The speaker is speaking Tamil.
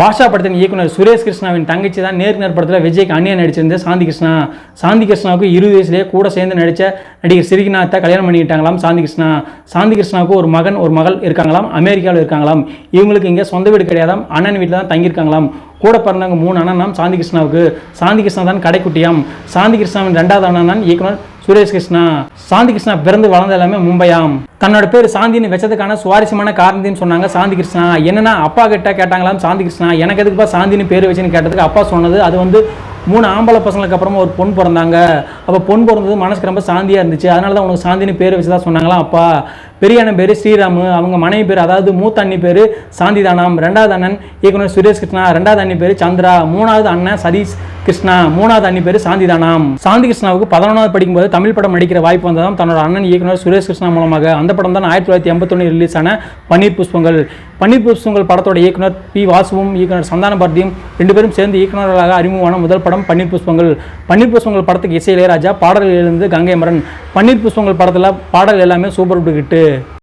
பாஷா படத்தின் இயக்குனர் சுரேஷ் கிருஷ்ணாவின் தங்கச்சி தான் நேருக்கு நேர் படத்தில் விஜய்க்கு அண்ணியா நடிச்சிருந்த சாந்தி கிருஷ்ணா. சாந்தி கிருஷ்ணாவுக்கு இருபது வயசுலேயே கூட சேர்ந்து நடித்த நடிகர் சிறிகிநாத்தை கல்யாணம் பண்ணிக்கிட்டாங்களாம் சாந்தி கிருஷ்ணா. சாந்தி கிருஷ்ணாவுக்கு ஒரு மகன் ஒரு மகள் இருக்காங்களாம் அமெரிக்காவில் இருக்காங்களாம். இவங்களுக்கு இங்கே சொந்த வீடு கிடையாதாம் அண்ணன் வீட்டில் தான் தங்கியிருக்காங்களாம். கூட பிறந்தவங்க மூணு அண்ணனாம் சாந்தி கிருஷ்ணாவுக்கு. சாந்தி கிருஷ்ணா தான் கடைக்குட்டியாம். சாந்தி கிருஷ்ணாவின் ரெண்டாவது அண்ணன் தான் இயக்குனர் சுரேஷ் கிருஷ்ணா சாந்தி கிருஷ்ணா பிறந்து வளர்ந்த எல்லாமே மும்பையாம். தன்னோட பேர் சாந்தின்னு வச்சதுக்கான சுவாரஸ்யமான காரணத்தையும் சொன்னாங்க சாந்தி கிருஷ்ணா. என்னன்னா அப்பா கிட்ட கேட்டாங்களாம் சாந்தி கிருஷ்ணா. எனக்கு எதுக்குப்பா சாந்தின்னு பேர் வச்சுன்னு கேட்டதுக்கு அப்பா சொன்னது அது வந்து மூணு ஆம்பளை பசங்களுக்கு அப்புறமா ஒரு பொன் பிறந்தாங்க. அப்போ பொன் பிறந்தது மனசுக்கு ரொம்ப சாந்தியாக இருந்துச்சு. அதனால தான் உனக்கு சாந்தின்னு பேர் வச்சு தான் சொன்னாங்களாம் அப்பா. பெரிய அண்ணன் பேர் ஸ்ரீராமு அவங்க மனைவி பேர் அதாவது மூத்த அண்ணி பேர் சாந்திதானம் ரெண்டாவது அண்ணன் இயக்குனர் சுரேஷ் கிருஷ்ணா ரெண்டாவது அண்ணி பேர் சந்திரா மூணாவது அண்ணன் சதீஷ் கிருஷ்ணா மூணாவது அண்ணி பேர் சாந்தி தானாம் சாந்தி கிருஷ்ணாவுக்கு பதினொன்றாவது படிக்கும்போது தமிழ் படம் நடிக்கிற வாய்ப்பு வந்ததாம். தன்னோட அண்ணன் இயக்குனர் சுரேஷ் கிருஷ்ணா மூலமாக அந்த படம் தான் ஆயிரத்தி தொள்ளாயிரத்தி எண்பத்தொன்று ரிலீஸ் ஆன பன்னீர் புஷ்பங்கள் பன்னீர் புஷ்பங்கள் படத்தோட இயக்குனர் பி. வாசுவும் இயக்குனர் சந்தான பாரதியும் ரெண்டு பேரும் சேர்ந்து இயக்குனர்களாக அறிமுகமான முதல் படம் பன்னீர் புஷ்பங்கள் பன்னீர் புஷ்பங்கள் படத்துக்கு இசை இளையராஜா பாடல்கள் எழுந்து கங்கை மரன். பன்னீர் புஷ்பங்கள் படத்தில் பாடல் எல்லாமே சூப்பர் டூ ஹிட்டு